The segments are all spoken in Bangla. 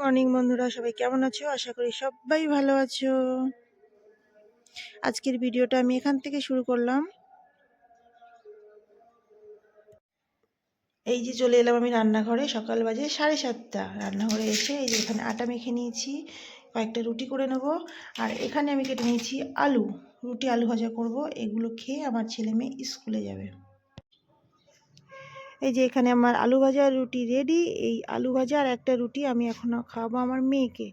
মর্নিং বন্ধুরা। সবাই কেমন আছো? আশা করি সবাই ভালো আছো। আজকের ভিডিওটা আমি এখান থেকে শুরু করলাম। এই যে চলে এলাম আমি রান্নাঘরে। সকাল বাজে সাড়ে সাতটা। রান্নাঘরে এসে এই যে এখানে আটা মেখে নিয়েছি, কয়েকটা রুটি করে নেব। আর এখানে আমি কেটে নিয়েছি আলু। রুটি আলু ভাজা করব। এগুলো খেয়ে আমার ছেলে মেয়ে স্কুলে যাবে। এই যে এখানে আমার আলু ভাজা রুটি রেডি এই আলু ভাজা আর একটা রুটি আমি এখন খাওয়াবো আমার মেয়েকে।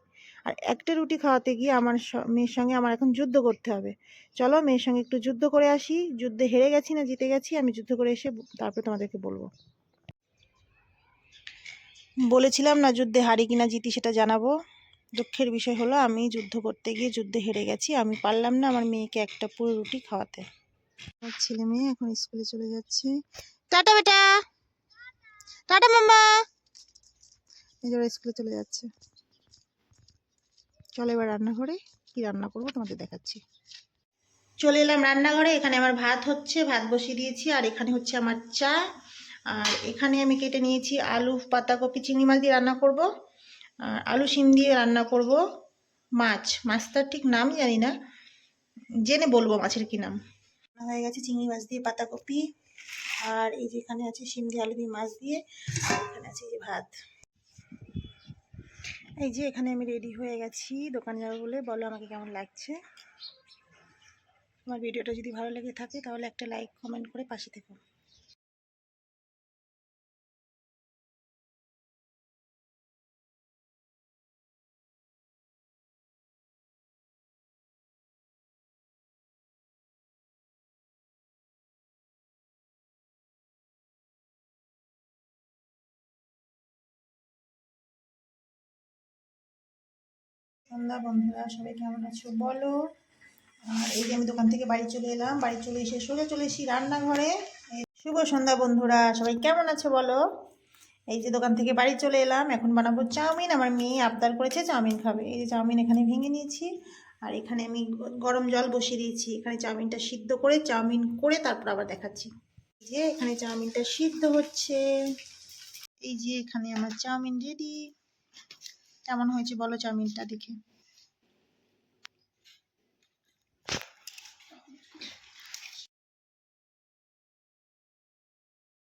আর একটা রুটি খাওয়াতে গিয়ে আমার মেয়ের সঙ্গে আমার এখন যুদ্ধ করতে হবে। চলো মেয়ের সঙ্গে একটু যুদ্ধ করে আসি। যুদ্ধে হেরে গেছি না জিতে গেছি, আমি যুদ্ধ করে এসে তারপরে তোমাদেরকে বলব। বলেছিলাম না যুদ্ধে হারি কিনা জিতি সেটা জানাব। দুঃখের বিষয় হলো আমি যুদ্ধ করতে গিয়ে যুদ্ধে হেরে গেছি, আমি পারলাম না আমার মেয়েকে একটা পুরো রুটি খাওয়াতে। আমার ছেলে মেয়ে এখন স্কুলে চলে যাচ্ছে। টাটা বেটা! Tata, mamma. ওরা স্কুলে চলে যাচ্ছে। চলো এবার রান্নাঘরে কি রান্না করব তোমাদের দেখাচ্ছি। চলে এলাম রান্নাঘরে, এখানে আমার ভাত হচ্ছে, ভাত বসিয়ে দিয়েছি, আর এখানে হচ্ছে আমার চা। আর এখানে আমি কেটে নিয়েছি আলু, পাতাকপি, চিংড়ি মাছ দিয়ে রান্না করব। আর আলু শিম দিয়ে রান্না করব। মাছ মাছটার ঠিক নাম জানি না। জেনে বলব মাছের কি নাম। হয়ে গেছে চিংড়ি মাছ দিয়ে পাতাকপি। আর এই যেখানে আছে শিম দিয়ে আলু দিয়ে মাছ দিয়ে এখানে আছে যে ভাত। এই যে এখানে আমি রেডি হয়ে গেছি, দোকানে যাব বলে। বলো আমাকে কেমন লাগছে? আমার ভিডিওটা যদি ভালো লেগে থাকে তাহলে একটা লাইক কমেন্ট করে পাশে থেকো। সন্ধ্যা, বন্ধুরা, সবাই কেমন আছো? বলো। আর এই যে আমি দোকান থেকে বাড়ি চলে এলাম, বাড়ি চলে এসে সোজা চলে এসেছি রান্নাঘরে। শুভ সন্ধ্যা, বন্ধুরা, সবাই কেমন আছো বলো? এই যে দোকান থেকে বাড়ি চলে এলাম, এখন বানাবো চাউমিন। আমার মেয়ে আবদার করেছে চাউমিন খাবে। এই যে চাউমিন এখানে ভেঙে নিয়েছি, আর এখানে আমি গরম জল বসিয়ে দিয়েছি। এখানে চাউমিনটা সিদ্ধ করে, চাউমিন করে তারপর আবার দেখাচ্ছি। এই যে এখানে চাউমিনটা সিদ্ধ হচ্ছে। এই যে এখানে আমার চাউমিন রেডি কেমন হয়েছে বলো চাউমিনটা দেখে।